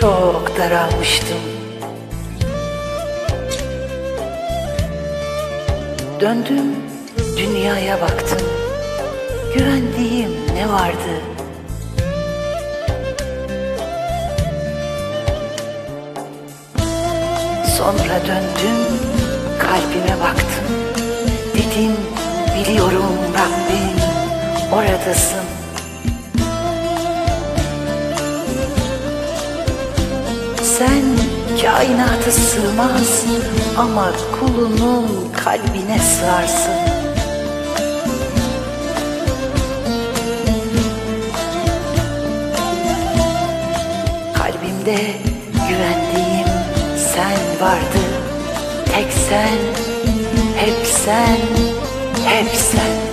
çok daralmıştım. Döndüm, dünyaya baktım. Güvendiğim ne vardı? Sonra döndüm, kalbime baktım. Dedim, biliyorum Rabbim, oradasın. Sen kainatı sığmaz ama kulunun kalbine sığarsın. Kalbimde güvendiğim sen vardı. Tek sen, hep sen, hep sen.